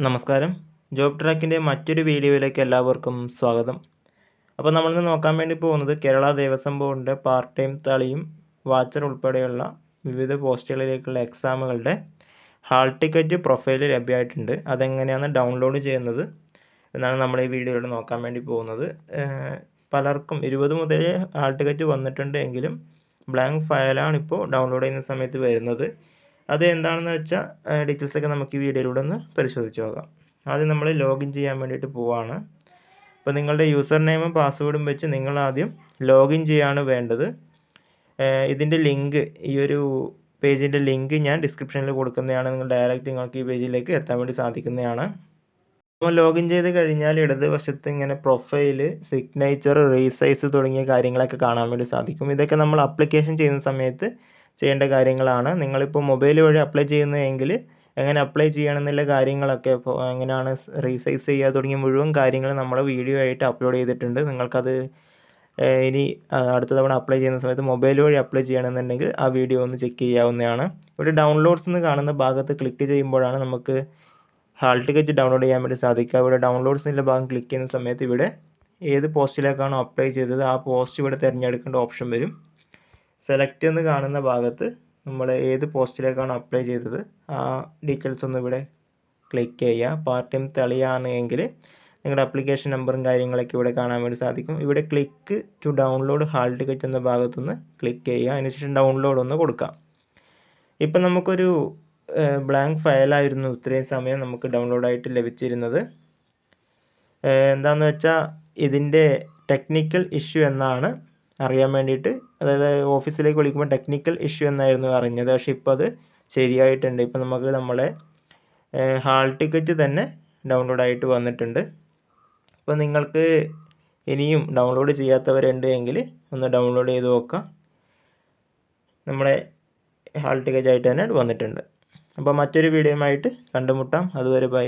നമസ്കാരം. ജോബ് ട്രാക്കിന്റെ മറ്റൊരു വീഡിയോയിലേക്ക് എല്ലാവർക്കും സ്വാഗതം. അപ്പോൾ നമ്മൾ ഇന്ന് നോക്കാൻ വേണ്ടി പോകുന്നത് കേരള ദേവസ്വം ബോർഡിന്റെ പാർട്ട് ടൈം തളിയും വാച്ചർ ഉൾപ്പെടെയുള്ള വിവിധ പോസ്റ്റുകളിലേക്കുള്ള എക്സാമുകളുടെ ഹാൾ ടിക്കറ്റ് പ്രൊഫൈൽ ലഭ്യമായിട്ടുണ്ട്. അതെങ്ങനെയാണ് ഡൗൺലോഡ് ചെയ്യുന്നത് എന്നാണ് നമ്മൾ ഈ വീഡിയോയിൽ നോക്കാൻ വേണ്ടി പോകുന്നത്. പലർക്കും ഇരുപത് മുതൽ ഹാൾ ടിക്കറ്റ് വന്നിട്ടുണ്ട് എങ്കിലും ബ്ലാങ്ക് ഫയലാണ് ഇപ്പോൾ ഡൗൺലോഡ് ചെയ്യുന്ന സമയത്ത് വരുന്നത്. അത് എന്താണെന്ന് വെച്ചാൽ ഡീറ്റെയിൽസ് ഒക്കെ നമുക്ക് ഈ വീഡിയോയിലൂടെ ഒന്ന് പരിശോധിച്ച് നോക്കാം. ആദ്യം നമ്മൾ ലോഗിൻ ചെയ്യാൻ വേണ്ടിയിട്ട് പോവാണ്. അപ്പോൾ നിങ്ങളുടെ യൂസർ നെയിമും പാസ്വേഡും വെച്ച് നിങ്ങൾ ആദ്യം ലോഗിൻ ചെയ്യാണ് വേണ്ടത്. ഇതിന്റെ ലിങ്ക് ഈ ഒരു പേജിന്റെ ലിങ്ക് ഞാൻ ഡിസ്ക്രിപ്ഷനിൽ കൊടുക്കുന്നതാണ്. നിങ്ങൾ ഡയറക്റ്റ് നിങ്ങൾക്ക് ഈ പേജിലേക്ക് എത്താൻ വേണ്ടി സാധിക്കുന്നതാണ്. അപ്പോൾ ലോഗിൻ ചെയ്ത് കഴിഞ്ഞാൽ ഇടതുവശത്ത് ഇങ്ങനെ പ്രൊഫൈൽ സിഗ്നേച്ചർ റീസൈസ് തുടങ്ങിയ കാര്യങ്ങളൊക്കെ കാണാൻ വേണ്ടി സാധിക്കും. ഇതൊക്കെ നമ്മൾ അപ്ലിക്കേഷൻ ചെയ്യുന്ന സമയത്ത് ചെയ്യേണ്ട കാര്യങ്ങളാണ്. നിങ്ങളിപ്പോൾ മൊബൈൽ വഴി അപ്ലൈ ചെയ്യുന്നതെങ്കിൽ എങ്ങനെ അപ്ലൈ ചെയ്യണം എന്നുള്ള കാര്യങ്ങളൊക്കെ ഇപ്പോൾ എങ്ങനെയാണ് റീസൈസ് ചെയ്യുക തുടങ്ങിയ മുഴുവൻ കാര്യങ്ങൾ നമ്മൾ വീഡിയോ ആയിട്ട് അപ്ലോഡ് ചെയ്തിട്ടുണ്ട്. നിങ്ങൾക്കത് ഇനി അടുത്ത തവണ അപ്ലൈ ചെയ്യുന്ന സമയത്ത് മൊബൈൽ വഴി അപ്ലൈ ചെയ്യണമെന്നുണ്ടെങ്കിൽ ആ വീഡിയോ ഒന്ന് ചെക്ക് ചെയ്യാവുന്നതാണ്. ഇവിടെ ഡൗൺലോഡ്സ് എന്ന് കാണുന്ന ഭാഗത്ത് ക്ലിക്ക് ചെയ്യുമ്പോഴാണ് നമുക്ക് ഹാൾ ടിക്കറ്റ് ഡൗൺലോഡ് ചെയ്യാൻ വേണ്ടി സാധിക്കുക. ഇവിടെ ഡൗൺലോഡ്സ് എന്നുള്ള ഭാഗം ക്ലിക്ക് ചെയ്യുന്ന സമയത്ത് ഇവിടെ ഏത് പോസ്റ്റിലേക്കാണോ അപ്ലൈ ചെയ്തത് ആ പോസ്റ്റ് ഇവിടെ തിരഞ്ഞെടുക്കേണ്ട ഓപ്ഷൻ വരും. സെലക്ട് എന്ന് കാണുന്ന ഭാഗത്ത് നമ്മൾ ഏത് പോസ്റ്റിലേക്കാണോ അപ്ലൈ ചെയ്തത് ആ ഡീറ്റെയിൽസ് ഒന്ന് ഇവിടെ ക്ലിക്ക് ചെയ്യുക. പാർട്ട് ടൈം തെളിയാണ് എങ്കിൽ നിങ്ങളുടെ അപ്ലിക്കേഷൻ നമ്പറും കാര്യങ്ങളൊക്കെ ഇവിടെ കാണാൻ വേണ്ടി സാധിക്കും. ഇവിടെ click to download hall ticket എന്ന ഭാഗത്തുനിന്ന് ക്ലിക്ക് ചെയ്യുക. അതിനുശേഷം ഡൗൺലോഡ് ഒന്ന് കൊടുക്കാം ഇപ്പം നമുക്കൊരു ബ്ലാങ്ക് ഫയലായിരുന്നു ഇത്രയും സമയം നമുക്ക് ഡൗൺലോഡ് ആയിട്ട് ലഭിച്ചിരുന്നത്. എന്താണെന്ന് വെച്ചാൽ ഇതിന്റെ ടെക്നിക്കൽ ഇഷ്യൂ എന്നാണ് അറിയാൻ വേണ്ടിയിട്ട്. അതായത് ഓഫീസിലേക്ക് വിളിക്കുമ്പോൾ ടെക്നിക്കൽ ഇഷ്യൂ എന്നായിരുന്നു അറിഞ്ഞത്. പക്ഷേ ഇപ്പോൾ അത് ശരിയായിട്ടുണ്ട്. ഇപ്പോൾ നമുക്ക് നമ്മളെ ഹാൾ ടിക്കറ്റ് തന്നെ ഡൗൺലോഡ് ആയിട്ട് വന്നിട്ടുണ്ട്. അപ്പോൾ നിങ്ങൾക്ക് ഇനിയും ഡൗൺലോഡ് ചെയ്യാത്തവരുണ്ട് എങ്കിൽ ഒന്ന് ഡൗൺലോഡ് ചെയ്ത് നോക്കാം നമ്മുടെ ഹാൾ ടിക്കറ്റ് ആയിട്ട് തന്നെ വന്നിട്ടുണ്ട്. അപ്പോൾ മറ്റൊരു വീഡിയോയുമായിട്ട് കണ്ടുമുട്ടാം. അതുവരെ ബൈ